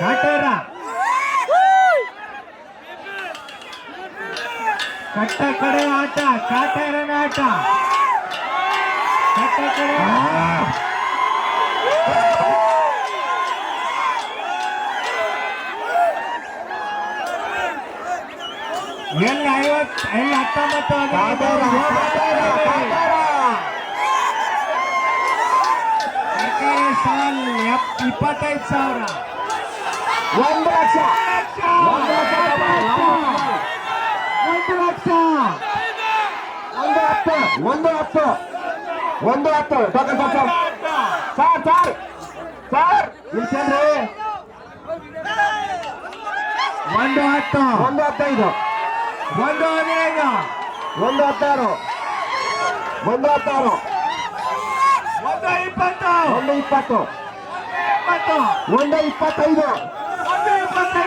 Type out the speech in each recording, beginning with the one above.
ಕಾಟೇರ ಕಟ್ಟ ಕಡೆ ಆಟ ಕಾಟೇರನ ಆಟ ಕಟ್ಟ ಕಡೆ ಎಲ್ಲಿ ಐವತ್ ಎಲ್ಲಿ ಹತ್ತೊಂಬತ್ತು ಕಾಟೇರ, ಕಾಟೇರ, ಕಾಟೇರ. ಸರ್ಕಾರಿ ಸಾಲ್ ಎಪ್- ಇಪ್ಪತ್ತೈದು ಸಾವಿರ ಒಂದು ಲಕ್ಷ. ಒಂದು ಲಕ್ಷ ಒಂದು ಲಕ್ಷ. ಒಂದು ಹತ್ತು. ಒಂದು ಹತ್ತು. ಒಂದು ಹತ್ತು. Token sir sir sir sir ಇಲ್ಲಿ ಕೇಳ್ರಿ ಒಂದು ಹತ್ತು. ಒಂದು ಹತ್ತೈದು. ಒಂದು ಹದಿನೈದು. ಒಂದು ಹತ್ತಾರು. ಒಂದು ಹತ್ತಾರು. ಒಂದು ಇಪ್ಪತ್ತು. ಒಂದು ಇಪ್ಪತ್ತು. ಒಂದು ಇಪ್ಪತ್ತೈದು.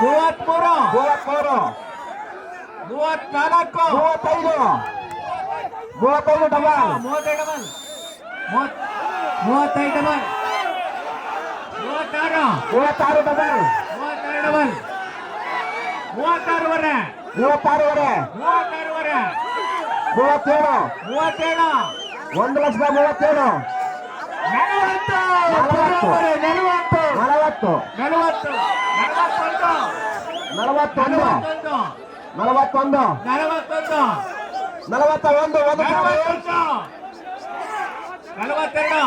ಮೂವತ್ಮೂರು ಮೂವತ್ಮೂರು ಮೂವತ್ನಾಲ್ಕು ಮೂವತ್ತೈದು ಮೂವತ್ತೈದು ಡಬಲ್ ಮೂವತ್ತೈದು ಡಬಲ್ ಮೂವತ್ ಮೂವತ್ತೈದು ಡಬಲ್ ಮೂವತ್ತಾರು ಮೂವತ್ತಾರು ಡಬಲ್ ಮೂವತ್ತಾರು ಡಬಲ್ ಮೂವತ್ತಾರುವರೆ ಮೂವತ್ತಾರುವರೆ ಮೂವತ್ತಾರುವರೆ ಮೂವತ್ತೇಳು ಮೂವತ್ತೇಳು ಒಂದು ಲಕ್ಷದ ಮೂವತ್ತೇಳು ನಲವತ್ತು ನಲವತ್ತು. ನಲವತ್ತು. ನಲವತ್ತು. ನಲವತ್ತು ನಲವತ್ತೊಂದು. ನಲವತ್ತೊಂದು. ನಲವತ್ತೊಂದು. ನಲವತ್ತೊಂದು. ನಲವತ್ತ ಒಂದು ಒಂದು ನಲವತ್ತೆರಡು. ನಲವತ್ತೆರಡು.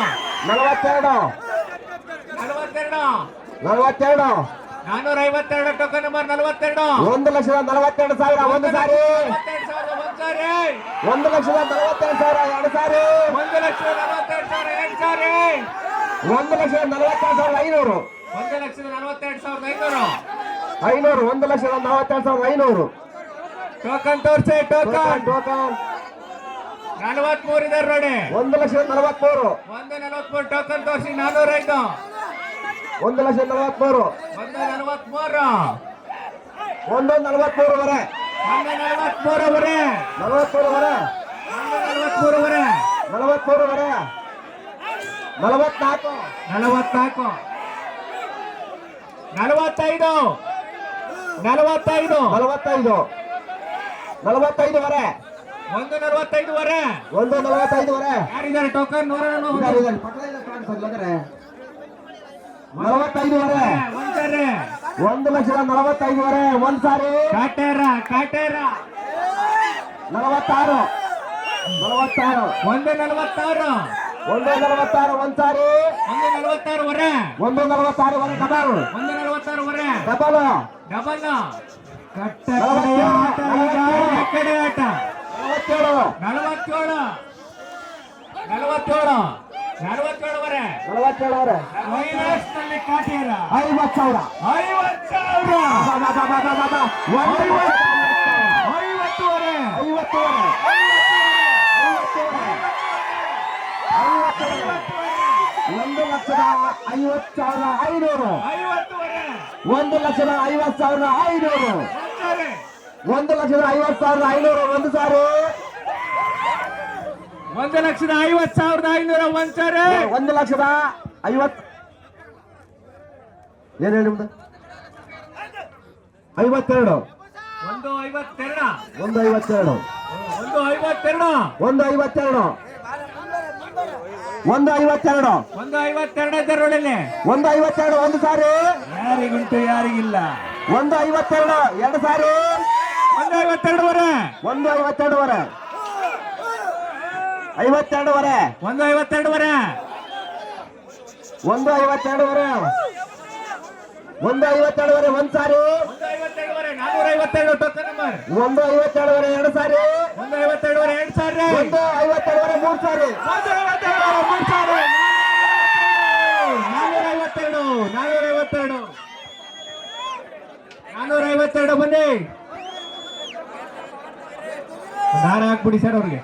ನಲವತ್ತೆರಡು. ನಲವತ್ತೆರಡು. ನಾನೂರ ಐವತ್ತೆರಡು ಟೋಕನ್ ನಂಬರ್ ನಲವತ್ತೆರಡು. ಒಂದು ಲಕ್ಷದ ನಲವತ್ತೆರಡು ಸಾವಿರ ಒಂದು ಸಾರಿ. ಒಂದು ಲಕ್ಷದ ನಲವತ್ತೆರಡು ಸಾವಿರ ಎರಡು ಸಾರಿ. ಒಂದು ಲಕ್ಷದ ನಲವತ್ತೆರಡು ಸಾವಿರ ಎರಡು ಸಾರಿ. ಒಂದು ಲಕ್ಷದ ನಲವತ್ತೆರಡು ಸಾವಿರದ ಐನೂರು. ಒಂದು ಲಕ್ಷದ ನಲವತ್ತೆರಡು ಸಾವಿರದ ಐನೂರು. ಐನೂರು ಒಂದು ಲಕ್ಷದ ನಲವತ್ತೆರಡು ಸಾವಿರದ ಐನೂರು. Token ತೋರ್ಸೆ token. ಟೋಕನ್ ನಲವತ್ಮೂರು ಇದೆ ನೋಡಿ ಒಂದು ಲಕ್ಷದ ನಲವತ್ಮೂರು. ಒಂದು ನಲವತ್ಮೂರು ಟೋಕನ್ ತೋರಿಸಿ ನಾನೂರ ಐದು ಒಂದು ಲಕ್ಷದ ನಲವತ್ಮೂರು. ಒಂದು ನಲವತ್ಮೂರು. ಒಂದು ನಲವತ್ಮೂರುವರೆ. ಒಂದು ನಲವತ್ಮೂರುವರೆ. ನಲವತ್ಮೂರುವರೆ. ಒಂದು ನಲವತ್ಮೂರುವರೆ. ನಲವತ್ಮೂರುವರೆ. ನಲವತ್ನಾಲ್ಕು. ನಲವತ್ನಾಲ್ಕು. ನಲವತ್ತೈದು. ನಲವತ್ತೈದು. ನಲವತ್ತೈದು. ನಲವತ್ತೈದುವರೆ. ಒಂದು ನಲವತ್ತೈದುವರೆ. ಒಂದು ನಲವತ್ತೈದುವರೆ. ಯಾರಿದ್ದಾರೆ? ಟೋಕನ್ ನೂರ. ನಲವತ್ತೈದುವರೆ. ಒಂದು ಲಕ್ಷದ ನಲವತ್ತೈದುವರೆ. ಒಂದ್ ಸಾರಿ. ಕಾಟೇರ ಕಾಟೇರ. ನಲವತ್ತಾರು. ನಲವತ್ತಾರು. ಒಂದು ನಲವತ್ತಾರು. ಒಂದು ನಲವತ್ತಾರು ಒಂದ್ ಸಾರಿ. ಒಂದು ನಲವತ್ತಾರುವರೆ. ಒಂದು ನಲವತ್ತಾರು ಒಂದು ಡಬಲ್ ಒಂದು ನಲವತ್ತಾರುವರೆ ಡಬಲ್ ಡಬಲ್ ಕಟ್ಟ ನಲವತ್ತೇಳು, ಕಡೆ ಆಟ ನಲವತ್ತೇಳು ನಲವತ್ತೇಳು ನಲವತ್ತೇಳು ನಲವತ್ತೇಳುವರೆ ನಲವತ್ತೇಳುವರೆ ನಲ್ಲಿ ಕಾಟೇರ ಐವತ್ತು ಸಾವಿರ ಐವತ್ತು ಸಾವಿರ ಬಾ, ಬಾ, ಬಾ, ಬಾ, ಬಾ, ಬಾ. ಒಂದು ಐವತ್ತು. ಐವತ್ತುವರೆ ಐವತ್ತೂವರೆ ಐವತ್ತೂವರೆ ಐವತ್ತೂವರೆ ಒಂದು ಲಕ್ಷದ ಐವತ್ತು ಸಾವಿರ ಐನೂರು ಐವತ್ತುವರೆ ಒಂದು ಲಕ್ಷದ ಐವತ್ತು ಸಾವಿರದ ಐನೂರು. ಒಂದು ಲಕ್ಷದ ಐವತ್ತು ಸಾವಿರದ ಐನೂರು ಒಂದು ಸಾರಿ. ಒಂದು ಲಕ್ಷದ ಐವತ್ತು ಸಾವಿರದ ಐನೂರ ಒಂದ್ಸರಿ ಒಂದು ಲಕ್ಷದ ಐವತ್ತು. ಏನ್ ಹೇಳಿ ನಿಮ್ದು? ಐವತ್ತೆರಡು. ಒಂದು ಐವತ್ತೆರಡ. ಒಂದು ಐವತ್ತೆರಡು. ಒಂದು ಐವತ್ತೆರಡು. ಒಂದು ಐವತ್ತೆರಡು. ಒಂದು ಐವತ್ತೆರಡು. ಒಂದು ಐವತ್ತೆರಡು ಒಂದು ಐವತ್ತೆರಡು ಒಂದು ಸಾರಿ. ಯಾರಿಗುಂಟು ಯಾರಿಗಿಲ್ಲ ಒಂದು ಐವತ್ತೆರಡು ಎರಡು ಸಾರಿ ಒಂದು ಐವತ್ತೆರಡುವರೆ ಒಂದು ಐವತ್ತೆರಡುವರೆ ಐವತ್ತೆರಡುವರೆ ಒಂದು ಐವತ್ತೆರಡುವರೆ ಒಂದು ಐವತ್ತೆರಡುವರೆ ಒಂದು ಐವತ್ತೆರಡುವರೆ ಒಂದ್ ಸಾರಿ ಒಂದು ಐವತ್ತೆರಡುವರೆ ನಾನೂರ ಐವತ್ತೆರಡು ಟೋಕನ್ ನಂಬರ್ ಒಂದು ಐವತ್ತೆರಡುವರೆ ಎರಡು ಸಾರಿ ಒಂದು ಐವತ್ತೆರಡುವರೆ ಎರಡು ಸಾವಿರ ಒಂದು ಐವತ್ತೆರಡುವರೆ ಮೂರ್ ಸಾರಿ ಒಂದು ಐವತ್ತೆರಡು ಮೂರು ಸಾವಿರ ನಾನೂರ ಐವತ್ತೆರಡು ನಾನೂರ ಐವತ್ತೆರಡು ಬನ್ನಿ ದಾರ ಹಾಕ್ಬಿಡಿ ಸರ್ ಅವ್ರಿಗೆ.